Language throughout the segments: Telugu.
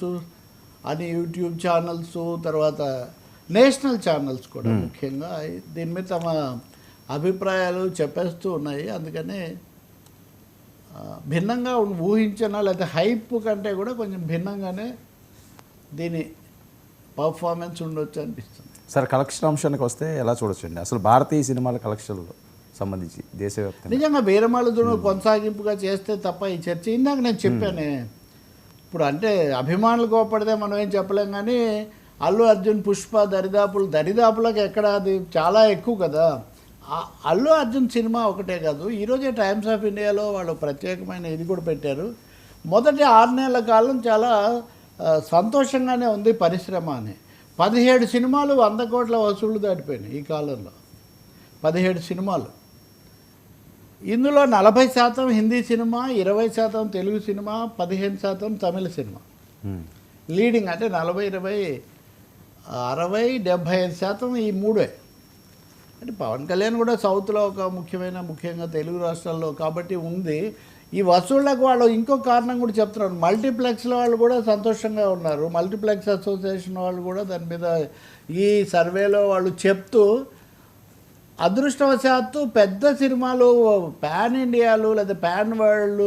ఛానల్స్ అని యూట్యూబ్ ఛానల్స్ తర్వాత నేషనల్ ఛానల్స్ కూడా ముఖ్యంగా. దీని మీద తమ అభిప్రాయాలు చెప్పేస్తూ ఉన్నాయి. అందుకని భిన్నంగా ఊహించిన లేకపోతే హైప్ కంటే కూడా కొంచెం భిన్నంగానే దీని పర్ఫార్మెన్స్ ఉండొచ్చు అనిపిస్తుంది. సార్ కలెక్షన్ అంశానికి వస్తే ఎలా చూడొచ్చండి? అసలు భారతీయ సినిమాల కలెక్షన్లు సంబంధించి దేశవ్యాప్తంగా. నిజంగా వీరమాలదును కొనసాగింపుగా చేస్తే తప్ప ఈ చర్చ ఇందాక నేను చెప్పానే ఇప్పుడు అంటే అభిమానులు కోపడితే మనం ఏం చెప్పలేం కానీ అల్లు అర్జున్ పుష్ప దరిదాపులు దరిదాపులకు ఎక్కడ అది చాలా ఎక్కువ కదా. అల్లు అర్జున్ సినిమా ఒకటే కాదు ఈరోజే టైమ్స్ ఆఫ్ ఇండియాలో వాళ్ళు ప్రత్యేకమైన ఇది కూడా పెట్టారు. మొదటి ఆరు నెలల కాలం చాలా సంతోషంగానే ఉంది పరిశ్రమ అని. పదిహేడు సినిమాలు వంద కోట్ల వసూళ్ళు దాటిపోయినాయి ఈ కాలంలో. పదిహేడు సినిమాలు. ఇందులో నలభై శాతం హిందీ సినిమా ఇరవై శాతం తెలుగు సినిమా పదిహేను శాతం తమిళ సినిమా. లీడింగ్ అంటే నలభై ఇరవై అరవై డెబ్భై ఐదు శాతం ఈ మూడే. అంటే పవన్ కళ్యాణ్ కూడా సౌత్లో ఒక ముఖ్యమైన ముఖ్యంగా తెలుగు రాష్ట్రాల్లో కాబట్టి ఉంది. ఈ వసూళ్ళకు వాళ్ళు ఇంకో కారణం కూడా చెప్తున్నారు. మల్టీప్లెక్స్ల వాళ్ళు కూడా సంతోషంగా ఉన్నారు. మల్టీప్లెక్స్ అసోసియేషన్ వాళ్ళు కూడా దాని మీద ఈ సర్వేలో వాళ్ళు చెప్తూ అదృష్టవశాత్తు పెద్ద సినిమాలు పాన్ ఇండియాలు లేదా పాన్ వరల్డ్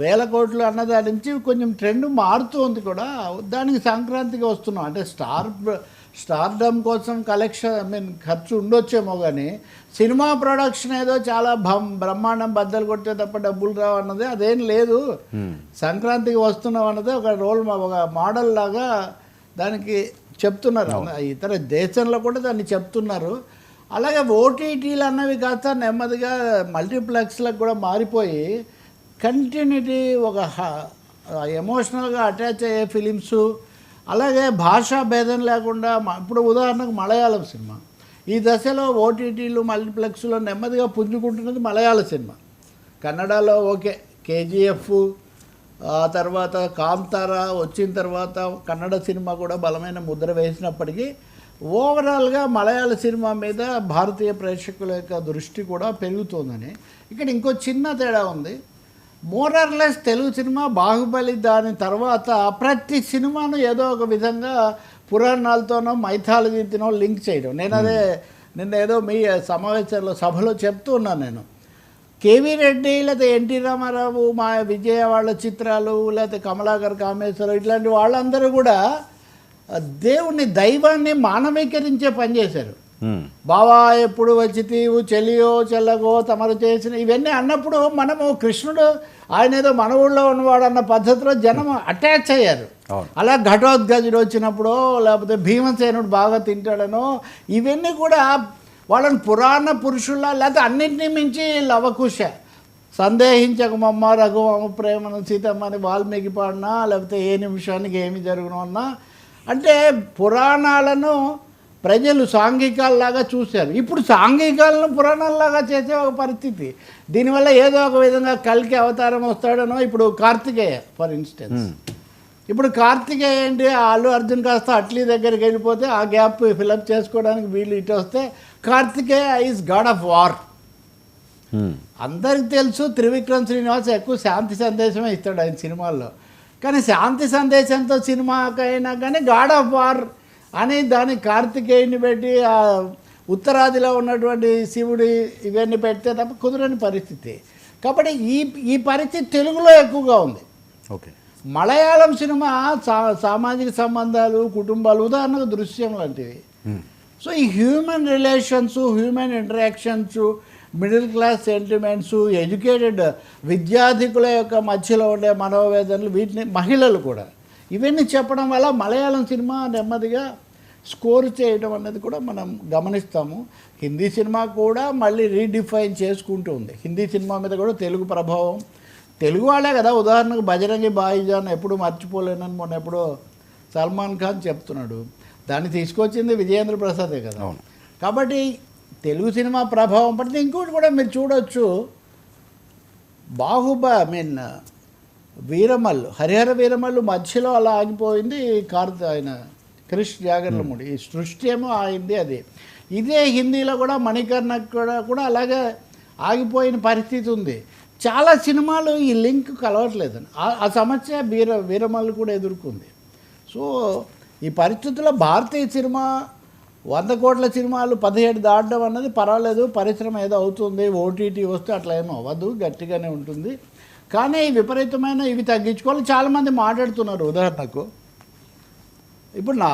వేల కోట్లు అన్న దాని నుంచి కొంచెం ట్రెండ్ మారుతుంది కూడా. దానికి సంక్రాంతికి వస్తున్నాం. అంటే స్టార్ స్టార్డమ్ కోసం కలెక్షన్ ఐ మీన్ ఖర్చు ఉండొచ్చేమో కానీ సినిమా ప్రొడక్షన్ ఏదో చాలా భం బ్రహ్మాండం బద్దలు కొట్టే తప్ప డబ్బులు రావు అన్నది. అదేం లేదు. సంక్రాంతికి వస్తున్నాం అన్నది ఒక రోల్ ఒక మోడల్ లాగా దానికి చెప్తున్నారు. ఇతర దేశంలో కూడా దాన్ని చెప్తున్నారు. అలాగే ఓటీటీలు అన్నవి కాస్త నెమ్మదిగా మల్టీప్లెక్స్లకు కూడా మారిపోయి కంటిన్యూటీ ఒక ఎమోషనల్గా అటాచ్ అయ్యే ఫిలిమ్స్ అలాగే భాషా భేదం లేకుండా ఇప్పుడు ఉదాహరణకు మలయాళం సినిమా. ఈ దశలో ఓటీటీలు మల్టీప్లెక్స్లో నెమ్మదిగా పుంజుకుంటున్నది మలయాళ సినిమా. కన్నడలో ఓకే కేజీఎఫ్ ఆ తర్వాత కాంతార వచ్చిన తర్వాత కన్నడ సినిమా కూడా బలమైన ముద్ర వేసినప్పటికీ ఓవరాల్గా మలయాళ సినిమా మీద భారతీయ ప్రేక్షకుల యొక్క దృష్టి కూడా పెరుగుతోందని. ఇక్కడ ఇంకో చిన్న తేడా ఉంది. మోరర్లెస్ తెలుగు సినిమా బాహుబలి దాని తర్వాత ప్రతి సినిమాను ఏదో ఒక విధంగా పురాణాలతోనో మైథాలజీతోనో లింక్ చేయడం. నేను అదే నిన్న ఏదో మీ సమావేశంలో సభలో చెప్తూ ఉన్నాను నేను. కేవీ రెడ్డి లేకపోతే ఎన్టీ రామారావు మా విజయ వాళ్ళ చిత్రాలు లేకపోతే కమలాకర్ కామేశ్వరం ఇట్లాంటి వాళ్ళందరూ కూడా దేవుణ్ణి దైవాన్ని మానవీకరించే పని చేశారు. బావా ఎప్పుడు వచ్చి తీవు చెలియో చెల్లగో తమరు చేసిన ఇవన్నీ అన్నప్పుడు మనము కృష్ణుడు ఆయన ఏదో మన ఊళ్ళో ఉన్నవాడు అన్న పద్ధతిలో జనం అటాచ్ అయ్యారు. అలా ఘటోద్గజుడు వచ్చినప్పుడో లేకపోతే భీమసేనుడు బాగా తింటాడనో ఇవన్నీ కూడా వాళ్ళని పురాణ పురుషుల్లా లేకపోతే అన్నింటినీ మించి లవకుశ సందేహించకమమ్మ రఘువమ్మ ప్రేమను సీతమ్మని వాల్మీకి పాడినా లేకపోతే ఏ నిమిషానికి ఏమి జరుగును అన్నా అంటే పురాణాలను ప్రజలు సాంఘికాల్లాగా చూశారు. ఇప్పుడు సాంఘికాలను పురాణాల్లాగా చేసే ఒక పరిస్థితి. దీనివల్ల ఏదో ఒక విధంగా కలికి అవతారం వస్తాడనో ఇప్పుడు కార్తికేయ ఫర్ ఇన్స్టెన్స్. ఇప్పుడు కార్తికేయ ఏంటి? ఆ అల్లు అర్జున్ కాస్త అట్లీ దగ్గరికి వెళ్ళిపోతే ఆ గ్యాప్ ఫిలప్ చేసుకోవడానికి వీళ్ళు ఇటు వస్తే Karthikeya is god of war. అందరికి తెలుసు త్రివిక్రమ్ శ్రీనివాస్ ఎక్కువ శాంతి సందేశమే ఇస్తాడు ఆయన సినిమాల్లో. కానీ శాంతి సందేశంతో సినిమాకైనా కానీ గాడ్ ఆఫ్ వార్ అని దాని కార్తికేయుని పెట్టి ఆ ఉత్తరాదిలో ఉన్నటువంటి శివుడి ఇవన్నీ పెడితే తప్ప కుదరని పరిస్థితి. కాబట్టి ఈ ఈ పరిస్థితి తెలుగులో ఎక్కువగా ఉంది. ఓకే. మలయాళం సినిమా సా సామాజిక సంబంధాలు కుటుంబాలు ఉదాహరణకు దృశ్యం లాంటివి. సో ఈ human relations human interactions middle class sentiments educated విద్యార్థికుల యొక్క మధ్యలో ఉండే మనోవేదనలు వీటిని మహిళలు కూడా. ఇవన్నీ చెప్పడం వల్ల మలయాళం సినిమా నెమ్మదిగా స్కోర్ చేయడం అనేది కూడా మనం గమనిస్తాము. హిందీ సినిమా కూడా మళ్ళీ రీడిఫైన్ చేసుకుంటూ ఉంది. హిందీ సినిమా మీద కూడా తెలుగు ప్రభావం. తెలుగు వాళ్ళే కదా ఉదాహరణకు బజరంగి బాయిజాన్ ఎప్పుడు మర్చిపోలేనని మొన్న ఎప్పుడో సల్మాన్ ఖాన్ చెప్తున్నాడు. దాన్ని తీసుకొచ్చింది విజయేంద్ర ప్రసాదే కదా. కాబట్టి తెలుగు సినిమా ప్రభావం పడితే ఇంకోటి కూడా మీరు చూడొచ్చు. బాహుబ ఐ మీన్ వీరమల్లు హరిహర వీరమల్లు మధ్యలో అలా ఆగిపోయింది కార్త ఆయన క్రిష్ జాగర్లముడి ఈ సృష్టి ఏమో ఆగింది అది. ఇదే హిందీలో కూడా మణికర్ణ కూడా కూడా అలాగే ఆగిపోయిన పరిస్థితి ఉంది. చాలా సినిమాలు ఈ లింక్ కలవట్లేదు. ఆ- ఆ సమస్య వీర వీరమల్లు కూడా ఎదుర్కొంది. సో ఈ పరిస్థితుల్లో భారతీయ సినిమా వంద కోట్ల సినిమాలు పదిహేడు దాటడం అన్నది పర్వాలేదు పరిశ్రమ ఏదో అవుతుంది ఓటీటీ వస్తే అట్లా ఏమో అవ్వదు గట్టిగానే ఉంటుంది. కానీ ఈ విపరీతమైన ఇవి తగ్గించుకోవాలి. చాలామంది మాట్లాడుతున్నారు ఉదాహరణకు ఇప్పుడు నా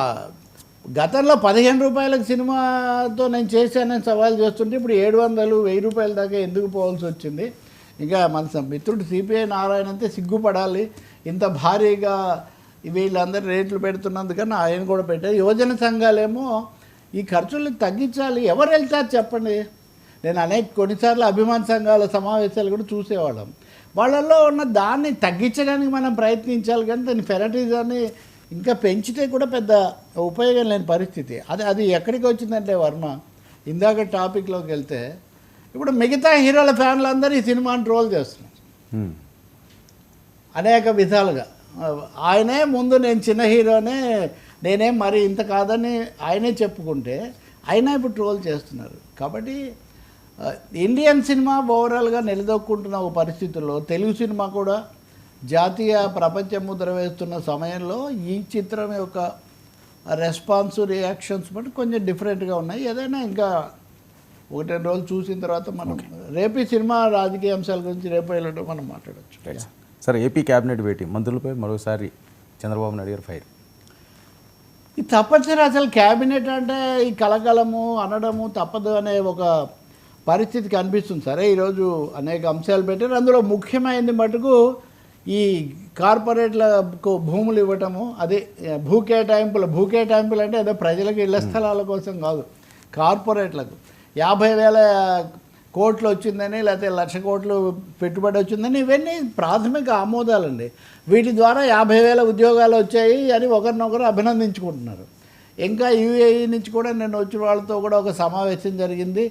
గతంలో పదిహేను రూపాయలకు సినిమాతో నేను చేశానని సవాల్ చేస్తుంటే ఇప్పుడు ఏడు వందలు వెయ్యి రూపాయల దాకా ఎందుకు పోవాల్సి వచ్చింది? ఇంకా మన మిత్రుడు సిపిఐ నారాయణ అంతే సిగ్గుపడాలి. ఇంత భారీగా వీళ్ళందరూ రేట్లు పెడుతున్నందుకని ఆయన కూడా పెట్టారు. యువజన సంఘాలేమో ఈ ఖర్చులు తగ్గించాలి. ఎవరు వెళ్తారు చెప్పండి? నేను అనేక కొన్నిసార్లు అభిమాన సంఘాల సమావేశాలు కూడా చూసేవాళ్ళం. వాళ్ళల్లో ఉన్న దాన్ని తగ్గించడానికి మనం ప్రయత్నించాలి కానీ దాని ఫెరటిజాన్ని ఇంకా పెంచితే కూడా పెద్ద ఉపయోగం లేని పరిస్థితి. అది అది ఎక్కడికి వచ్చిందంటే వర్మ ఇందాక టాపిక్లోకి వెళ్తే ఇప్పుడు మిగతా హీరోల ఫ్యాన్లు అందరూ ఈ సినిమాని ట్రోల్ చేస్తున్నారు. అనేక విధాలుగా. ఆయనే ముందు నేను చిన్న హీరోనే నేనేం మరి ఇంత కాదని ఆయనే చెప్పుకుంటే అయినా ఇప్పుడు ట్రోల్ చేస్తున్నారు. కాబట్టి ఇండియన్ సినిమా ఓవరాల్గా నిలదొక్కుంటున్న ఒక పరిస్థితుల్లో తెలుగు సినిమా కూడా జాతీయ ప్రపంచ ముద్ర వేస్తున్న సమయంలో ఈ చిత్రం యొక్క రెస్పాన్స్ రియాక్షన్స్ బట్టి కొంచెం డిఫరెంట్గా ఉన్నాయి. ఏదైనా ఇంకా ఒకటి రెండు రోజులు చూసిన తర్వాత మనం రేపు ఈ సినిమా రాజకీయ అంశాల గురించి రేపు వెళ్ళడం మనం మాట్లాడచ్చు. సార్ ఏపీ క్యాబినెట్ భేటీ మంత్రులపై మరోసారి చంద్రబాబు నాయుడు గారు ఫైర్. ఇది తప్పనిసరి అసలు క్యాబినెట్ అంటే ఈ కలకలము అనడము తప్పదు అనే ఒక పరిస్థితి కనిపిస్తుంది సరే. ఈరోజు అనేక అంశాలు పెట్టారు. అందులో ముఖ్యమైనది మటుకు ఈ కార్పొరేట్లకు భూములు ఇవ్వటము అదే భూ కేటాయింపులు. భూ కేటాయింపులు అంటే ఏదో ప్రజలకు ఇళ్ళ స్థలాల కోసం కాదు కార్పొరేట్లకు. యాభై వేల కోట్లు వచ్చిందని లేకపోతే లక్ష కోట్లు పెట్టుబడి వచ్చిందని ఇవన్నీ ప్రాథమిక ఆమోదాలండి. వీటి ద్వారా యాభై వేల ఉద్యోగాలు వచ్చాయి అని ఒకరినొకరు అభినందించుకుంటున్నారు. ఇంకా యూఏఈ నుంచి కూడా నేను వచ్చిన వాళ్ళతో కూడా ఒక సమావేశం జరిగింది.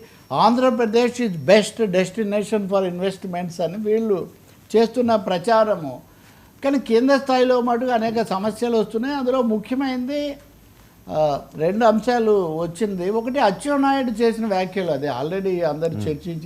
Andhra Pradesh is best destination for investments అని వీళ్ళు చేస్తున్న ప్రచారము. కానీ కేంద్ర స్థాయిలో మటుకు అనేక సమస్యలు వస్తున్నాయి. అందులో ముఖ్యమైనది రెండు అంశాలు వచ్చింది. ఒకటి అచ్చెన్నాయుడు చేసిన వ్యాఖ్యలు అదే ఆల్రెడీ అందరు చర్చించి